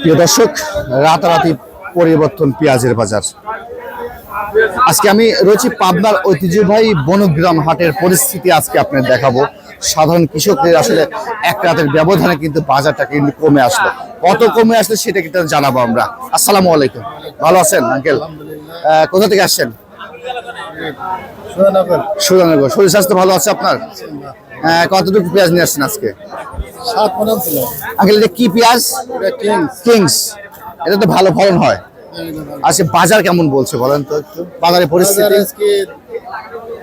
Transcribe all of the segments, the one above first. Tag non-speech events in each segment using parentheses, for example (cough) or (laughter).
প্রিয় দর্শক রাতারাতি পরিবর্তন পেঁয়াজের বাজার। আজকে আমি রয়েছি পাবনার ঐতিহ্যবাহী বনগ্রাম হাটের পরিস্থিতি আজকে আপনার দেখাবো। সাধারণ কৃষকদের আসলে এক রাতের ব্যবধানে কিন্তু বাজারটা কিন্তু কমে আসলো। কত কমে আসলে সেটা কিন্তু জানাব আমরা। আসসালামু আলাইকুম। ভালো আছেন আঙ্কেল? কোথা থেকে আসছেন? সুরেন্দ্রনগর শরীর স্বাস্থ্য ভালো আছে আপনার? কতটুকু পেঁয়াজ নিয়ে আসছেন আজকে? সাত মনে ছিল আঙ্কেল এটা কি পেঁয়াজ? কিংস। এটা তো ভালো ফলন হয়। আচ্ছা বাজার কেমন বলছে বলেন তো একটু? বাজারের পরিস্থিতি? বাজার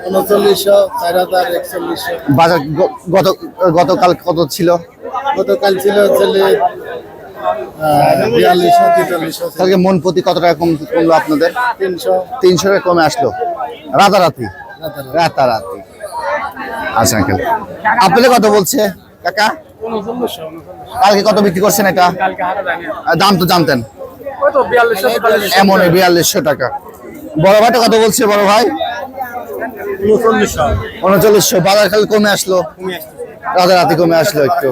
উনচল্লিশশো চার হাজার একচল্লিশশো। বাজার গত গতকাল কত ছিল? গতকাল ছিল বিয়াল্লিশশো মন প্রতি কত টাকা কম কমলো আপনাদের? তিনশো। তিনশো টাকা কমে আসলো। রাতারাতি। রাতারাতি। আচ্ছা আঙ্কেল আপনাদের কত বলছে? কাকা? কালকে কত বিক্রি করছেন এটা? দাম তো জানতেন। এমন বিয়াল্লিশশো টাকা। বড় ভাইটা কত বলছে, বড় ভাই? উনচল্লিশশো। বাজার খালি কমে আসলো? রাতারাতি কমে আসলো একটু।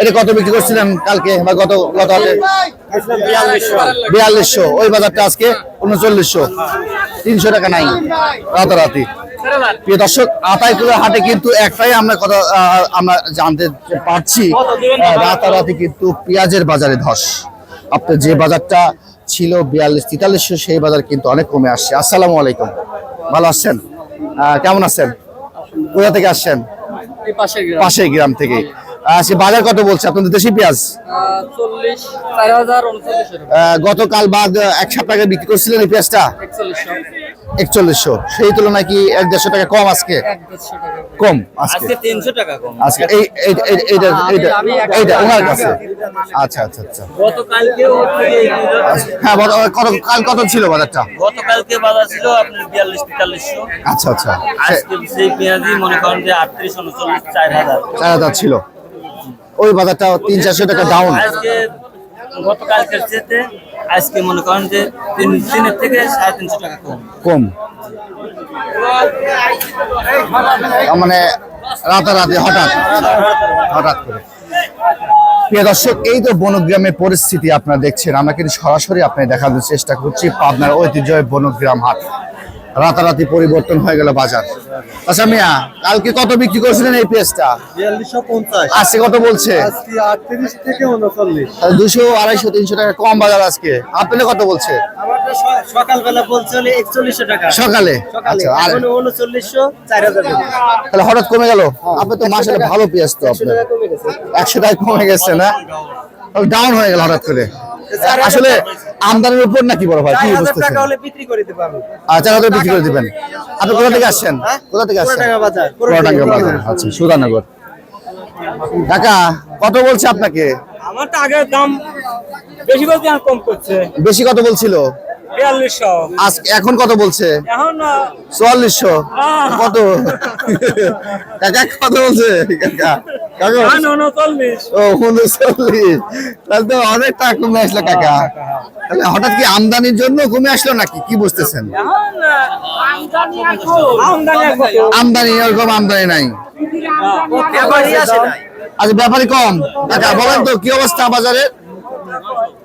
এটা কত বিক্রি করছিলেন কালকে বা গত গত বিয়াল্লিশশো। ওই বাজারটা আজকে উনচল্লিশশো। তিনশো টাকা নাই, রাতারাতি। প্রিয় দর্শক আতাইকুলের হাটে কিন্তু একটাই আমরা কথা আমরা জানতে পারছি রাতারাতি কিন্তু পেঁয়াজের বাজারে ধস। আপনার যে বাজারটা ছিল বিয়াল্লিশ তেতাল্লিশশো সেই বাজার কিন্তু অনেক কমে আসছে। আসসালামু আলাইকুম। ভালো আছেন? কেমন আছেন? কোথা থেকে আসছেন? পাশের গ্রাম। থেকে। আজকে বাজার কত বলছে? আপনাদের দেশি পেঁয়াজ? গতকাল বা এক সপ্তাহ বিক্রি করছিলেন এই পেঁয়াজটা? একচল্লিশশো। সেই তুলনায় কি এক দেড়শো টাকা কম আজকে? কম। আজকে তিনশো টাকা কম। আজকে? এই এই- এই- এইটা এইটা এইটা ওনার কাছে। আচ্ছা আচ্ছা আচ্ছা। হ্যাঁ বলো, কত কাল কত ছিল বাজারটা? গতকালকে বাজার ছিল আপনার বিয়াল্লিশ তেতাল্লিশশো। আচ্ছা আচ্ছা। আজকে সেই পেঁয়াজই মনে করেন যে আটত্রিশ উনচল্লিশ চার হাজার। চার হাজার ছিল। ওই বাজারটা তিন চারশো টাকা ডাউন আজকে গতকালকের চেতে আজকে মনে করেন যে তিন, তিনের থেকে সাড়ে তিনশো টাকা কম। কম? মানে রাতারাতি হঠাৎ হঠাৎ করে। প্রিয় দর্শক, এই তো বনগ্রামের পরিস্থিতি আপনারা দেখছেন। আমরা কিন্তু সরাসরি আপনাকে দেখানোর চেষ্টা করছি পাবনার ঐতিহ্য বনগ্রাম হাট। রাতারাতি পরিবর্তন হয়ে গেল বাজার। আচ্ছা মিয়া কালকে কত বিক্রি করছিলেন এই পেঁয়াজটা? আজকে কত বলছে? দুশো আড়াইশো তিনশো টাকা কম বাজার আজকে। আপনাদের কত বলছে? সকালবেলা বলছে একচল্লিশশো টাকা। সকালে? আচ্ছা তাহলে হঠাৎ কমে গেল? আপনি তো মাসে ভালো পেঁয়াজ তো আপনার। একশো টাকা কমে গেছে না? ডাউন হয়ে গেল হঠাৎ করে। আসলে আমদানির উপর নাকি বড় ভাই? কি বুঝতেছেন? বিক্রি করে দিতে পারব আচ্ছা হাজার বিক্রি করে দিবেন। আপনি কোথা থেকে আসছেন? কোথা থেকে আসছেন? বাজার। বাজার। আচ্ছা সুধানগর। কাকা কত বলছে আপনাকে? আমার তো দাম বেশি বলতে আর কম করছে। বেশি কত বলছিল? আজ এখন কত বলছে? এখন চুয়াল্লিশশো। কত? (laughs) কাকা কত বলছে? কাকা। কাকা? ও উনচল্লিশ। তাহলে তো অনেক টাকা কমে আসলো কাকা। তাহলে হঠাৎ কি আমদানির জন্য কমে আসলো নাকি? কি বুঝতেছেন? আমদানি কত আমদানি নাই। আচ্ছা ব্যাপারই কম। কাকা বলেন তো কি অবস্থা বাজারে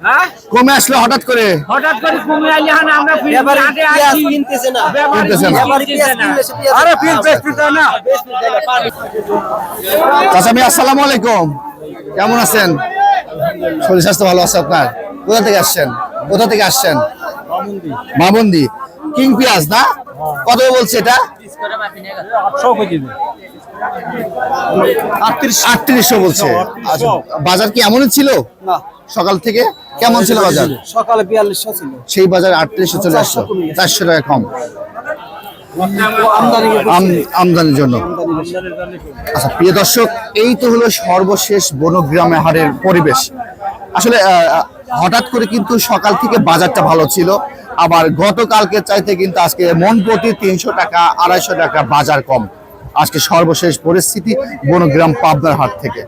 হ্যাঁ? কমে আসলো হঠাৎ করে? হঠাৎ করে কমে আইলে আমরা কিনতেছে না। কিনতেছে না। ব্যাপারী পেঁয়াজ কিনতেছে আরে পিস বেশ পিস না। চাচা আমি আসসালামু আলাইকুম। কেমন আছেন? শরীর স্বাস্থ্য ভালো আছে আপনার? কোথা থেকে আসছেন? কোথা থেকে আসছেন? মামন্দি। কিং পিয়াজ না? কত বলছে এটা? আটত্রিশশো বলছে। আচ্ছা বাজার কি এমনই ছিল? সকাল থেকে কেমন ছিল বাজার? সকালে বিয়াল্লিশশো ছিল। সেই বাজার আটত্রিশশো চলে আসলো। চারশো টাকা কম। আমদানির জন্য। আচ্ছা প্রিয় দর্শক, এই তো হলো সর্বশেষ বনগ্রামে হারের পরিবেশ। আসলে হঠাৎ করে কিন্তু সকাল থেকে বাজারটা ভালো ছিল। আবার গতকালকে চাইতে কিন্তু আজকে মন প্রতি তিনশো টাকা, আড়াইশো টাকা বাজার কম। আজকে সর্বশেষ পরিস্থিতি বনগ্রাম পাবনার হাট থেকে।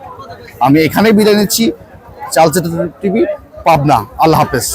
আমি এখানেই বিদায় নিচ্ছি। চালচিত্র টিভি, পাবনা। আল্লাহ হাফেজ।